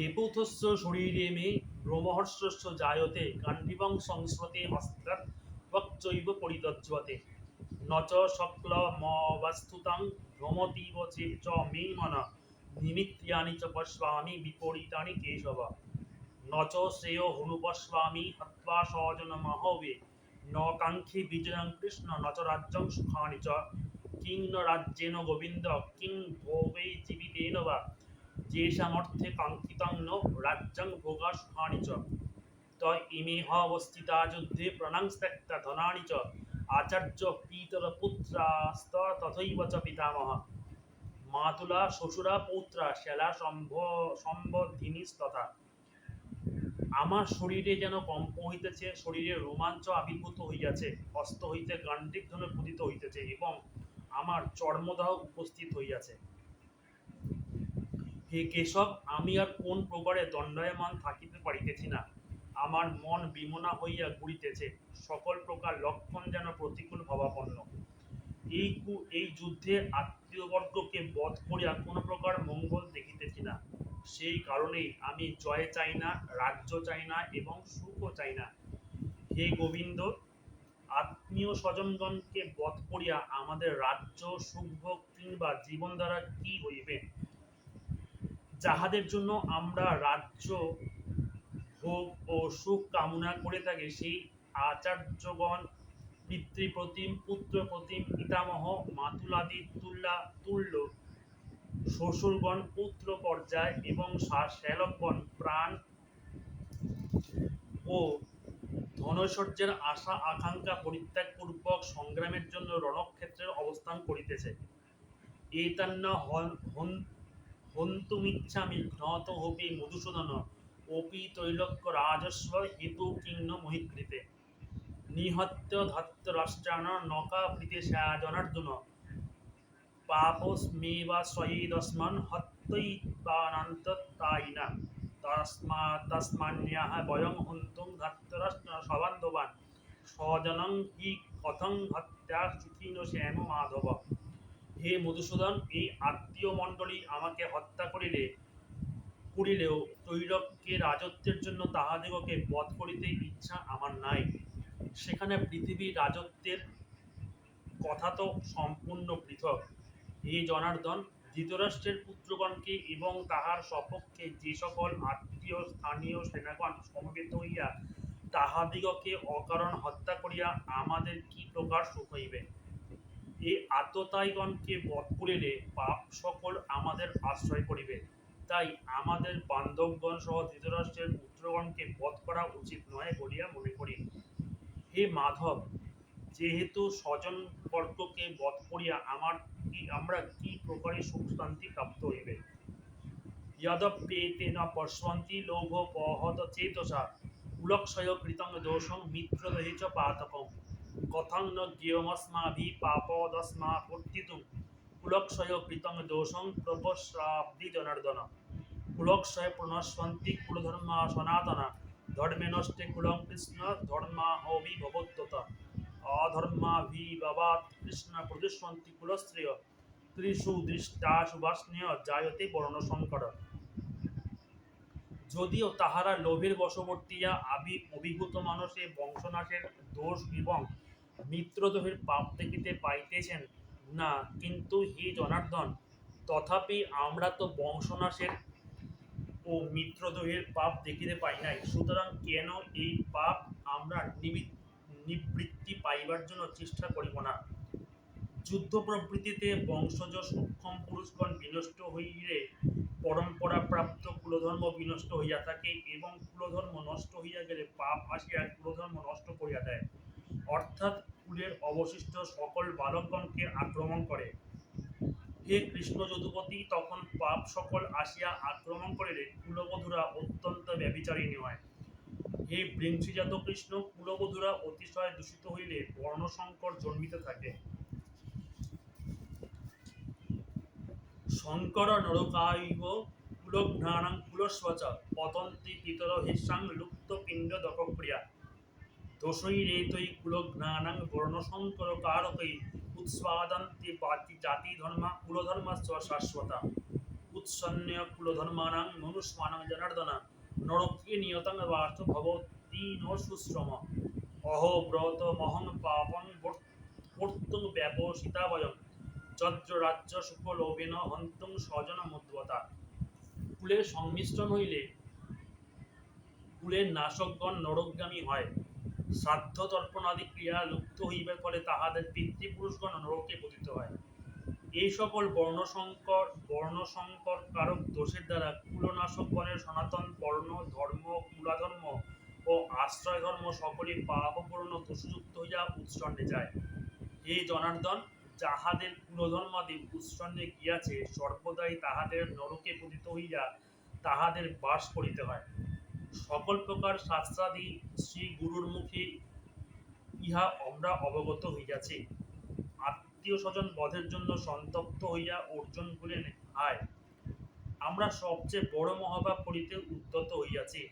বেপুথস্য শরীরে মে রোমহর্ষস্য জায়তে গান্ডীবং সংস্রতে হস্তাৎ বক্চৈব পরিতজ্জতে। ন চ শক্লমবস্তুতাং ভ্রমতীব চে মে মন নিমিত্যানি চ পশ্বামি বিপরীতানি কেশব। ন চ শ্রেয় হনুপশ্বামি হত্বা স্বজনমহবে ন কাঙ্ক্ষে বিজয়ং কৃষ্ণ ন চ রাজ্যং সুখানি চ। কিং ন রাজ্যেন গোবিন্দ, কিং ভোগৈ জীবিতেন বা। যেষামর্থে কাঙ্ক্ষিতং ন রাজ্যং ভোগা সুখানি চ। ত ইমেহ অবস্থিতা যুদ্ধে প্রণাংস্ত্যক্তা ধনানি চ। আচার্য পিতর পুত্রাস্ত তথৈব চ পিতামহ। মাতুলা, শ্বশুরা, পৌত্রা, শ্যালা, সম্ভ সম্বধিনীস্তথা। আমার শরীরে যেন কম্প হইতেছে, শরীরে রোমাঞ্চ আবির্ভূত হইয়াছে হস্ত হইতে গান্ডিক ধনে পতিত হইতেছে এবং আমার চর্মদাহ উপস্থিত হইয়াছে। হে কেশব, আমি আর কোন প্রকারে দণ্ডায়মান থাকিতে পারিতেছি না। আমার মন বিমনা হইয়া ঘুরিতেছে, সকল প্রকার লক্ষণ যেন প্রতিকূল ভাবাপন্ন এই কু, এই যুদ্ধে আত্মীয়বর্গকে বধ করিয়া কোনো প্রকার মঙ্গল দেখিতেছি না। সেই কারণেই আমি জয় চাই না, রাজ্য চাই না এবং সুখও চাই না। হে গোবিন্দ, আত্মীয় স্বজনগণকে বধ করিয়া আমাদের রাজ্য সুখভোগ কিংবা জীবন দ্বারা কি হইবে? যাহাদের জন্য আমরা রাজ্য, ভোগ ও সুখ কামনা করে থাকি, সেই আচার্যগণ, পিতৃপ্রতিম, পুত্রপ্রতিম, পিতামহ, মাতুলাদি তুল্লা তুল্য, শ্বশুরগণ পুত্র পর্যায় এবং শ্যালকগণ, প্রাণ ও ধনৈশ্বর্যের আশা, আকাঙ্ক্ষা, পরিত্যাগপূর্বক সংগ্রামের জন্য রণক্ষেত্রের অবস্থান করিতেছে। এতান্ন হন- হন্তুমিচ্ছামি ঘ্নত হপি মধুসূদন, অপি তৈলক্য রাজস্ব হেতু কিন্ন মহিকৃতে। নিহত্য ধত্ত রাষ্ট্রাণ নকাভৃতে জনার্দন পাপস্মেবা স্বয়িদস্মান হত্যৈতানান্ততায়িনা তস্মা তস্মান্যাহ বয়ং হন্তুং ধত্তরাষ্ট্র সবান্ধবান। স্বজনং হি কথং শ্যাম মাধব। হে মধুসূদন, এই আত্মীয় মণ্ডলী আমাকে হত্যা করিলে, করিলেও তৈরক্যে রাজত্বের জন্য তাহাদিগকে বধ করিতে ইচ্ছা আমার নাই। সেখানে পৃথিবীর রাজত্বের কথা তো সম্পূর্ণ পৃথক। হে জনার্দন, ধৃতরাষ্ট্রের পুত্রগণকে এবং তাহার সপক্ষে যে সকল আত্মীয়, স্থানীয় সেনাগণ সমবেত হইয়া তাহাদিগকে অকারণ হত্যা করিয়া আমাদের কি প্রকার সুখ হইবে? এই আততায়গণকে বধ করিলে পাপ সকল আমাদের আশ্রয় করিবে। তাই আমাদের বান্ধবগণ সহ ধৃতরাষ্ট্রের পুত্রগণকে বধ করা উচিত নয় বলিয়া মনে করি। হে মাধব, যেহেতু স্বজন বর্গকে বধ করিয়া আমার কি, আমরা কি প্রকারে সুখ শান্তি প্রাপ্ত হইবে? যদপ্যেতে না পশ্যন্তি লোভ পহত চেতসা কুলক্ষয় কৃতং দোষং মিত্রদহে চ পাতকম কথং ন জ্ঞেয়মস্মাভি পাপদস্মা পর্তিতুম কুলক্ষয় কৃতং দোষং প্রপশ্রাব্দি জনার্দন কুলক্ষয় পুনঃস্বন্তি কুলধর্মা সনাতনা। ধর্মে কুলং কৃষ্ণ ধর্মা হবি ভগবত্ততা অধর্মাভিবাবাত কৃষ্ণ প্রদুষ্যন্তি কুলশ্রেয়। দৃষ্টা সুবাস্নেয় জায়তে বর্ণসংকর যদিও তাহারা লোভের বশবর্তীয়া আবি অভিভূত মানুষে বংশনাশের দোষ এবং মিত্রদোহের পাপ দেখিতে পাইতেছেন না, কিন্তু হে জনার্দন, তথাপি আমরা তো বংশনাশের ও মিত্রদোহের পাপ দেখিতে পাই নাই, সুতরাং কেন এই পাপ আমরা নিবৃত্ত নিবৃত্তি পাইবার জন্য চেষ্টা করিব না? যুদ্ধ প্রবৃত্তিতে বংশজ সক্ষম পুরুষগণ বিনষ্ট হইলে পরম্পরা প্রাপ্ত কুলধর্ম বিনষ্ট হইয়া থাকে এবং কুলধর্ম নষ্ট হইয়া গেলে পাপ আসিয়া কুলধর্ম নষ্ট করিয়া দেয়। অর্থাৎ কুলের অবশিষ্ট সকল বালকগণকে আক্রমণ করে। হে কৃষ্ণ যদুপতি, তখন পাপ সকল আসিয়া আক্রমণ করিলে কুলবধূরা অত্যন্ত ব্যবিচারিণী হয় হে বৃংশীজাত কৃষ্ণ, কুলবধূরা অতিশয় দূষিত হইলে বর্ণসংকর জন্মিতে থাকে। শঙ্কর নরকাইব কুলঘ্নানাং কুলস্বচ পতন্তি পিতর হিসাং লুপ্ত পিণ্ড দপক্রিয়া দোষৈরেতৈ কুলঘ্নানাং বর্ণসংকর কারকৈ উৎস্বাদন্তি বাতি জাতি ধর্মা কুলধর্মাশ্চ শাশ্বতা উৎস উৎসন্ন কুলধর্মানাং মনুষ্মানাং জনার্দনা নরকে নিয়তং বার্থ ভবতি ন সুশ্রম অহব্রত মহং পাপং কর্তুং ব্যবসিতা যজ্র রাজ্য সুফলোভেন হন্তুং স্বজন মধ্যতা কুলের সংমিশ্রণ হইলে কুলের নাশকগণ নরকগামী হয়। শ্রাদ্ধ তর্পণাদি ক্রিয়া লুপ্ত হইবার ফলে তাহাদের পিতৃপুরুষগণ নরকে পতিত হয়। এই সকল বর্ণসংকর বর্ণসংকর কারক দোষের দ্বারা কুলনাশকগণের সনাতন বর্ণ ধর্ম কুলাধর্ম ও আশ্রয় ধর্ম সকলই পাপপূর্ণ দোষযুক্ত হইয়া উৎসন্নে যায়। এই জনার্দন যাহাদের কুলধর্মাদি উৎসন্নে গিয়াছে, সর্বদাই তাহাদের নরকে পতিত হইয়া তাহাদের বাস করিতে হয়। সকল প্রকার শাস্ত্রাদি শ্রী গুরুর মুখে ইহা আমরা অবগত হইয়াছি। আত্মীয় স্বজন বধের জন্য সন্তপ্ত হইয়া অর্জুন বলেন আয়, আমরা সবচেয়ে বড় মহাভাব করিতে উদ্যত হইয়াছি।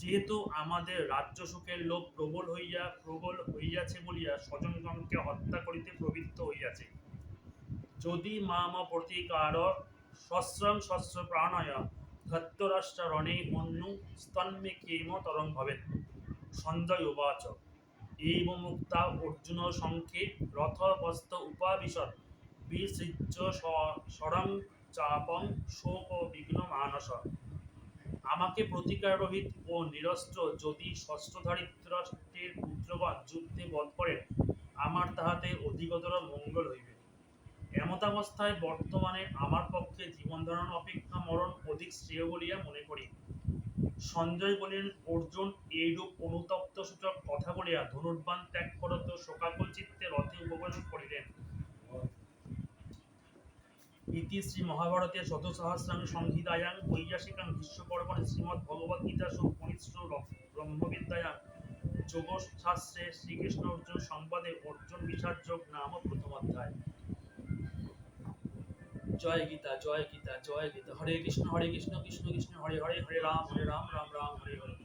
যেহেতু আমাদের রাজ্য সুখের লোভ প্রবল হইয়া, প্রবল হইয়াছে বলিয়া স্বজনগণকে হত্যা করিতে প্রবৃত্ত হইয়াছে। যদি মাম প্রতিকার সস্রং সস্র প্রাণয় ধত্তরাষ্ট্র মন্যু স্তন্মে কেম তরং ভবেন? সঞ্জয় উবাচ। এইব মুক্তা অর্জুন সংখ্যে রথবস্ত উপাবিশত বিসৃজ্য সরং চাপং শোক বিঘ্ন মানস। আমাকে প্রতিকার রহিত ও নিরস্ত্র যদি ষষ্ঠধারিত্রের পুত্রগণ যুদ্ধে বধ করেন, আমার তাহাতে অধিকতর মঙ্গল হইবে। এমতাবস্থায় বর্তমানে আমার পক্ষে জীবন ধারণ অপেক্ষা মরণ অধিক শ্রেয় বলিয়া মনে করি। সঞ্জয় বলেন অর্জুন, এইরূপ অনুতপ্ত সূচক কথা বলিয়া ধনুর্বাণ ত্যাগ করত শোকাকুল চিত্তে রথে উপবেশন করিলেন। ইতি শ্রী মহাভারতের শতসহস্রাং সংহিতায়াং বৈয়াসিকাং ভীষ্ম পর্বণে শ্রীমদ্ ভগবদ গীতা সুপনিষ্ঠ ব্রহ্মবিদ্যায়াং যোগশাস্ত্রে শ্রীকৃষ্ণ অর্জুন সংবাদে অর্জুন যোগ নাম প্রথম অধ্যায়। জয় গীতা জয় গীতা জয় গীতা, হরে কৃষ্ণ হরে কৃষ্ণ কৃষ্ণ কৃষ্ণ, হরে হরে হরে রাম হরে রাম রাম রাম, হরে হরে।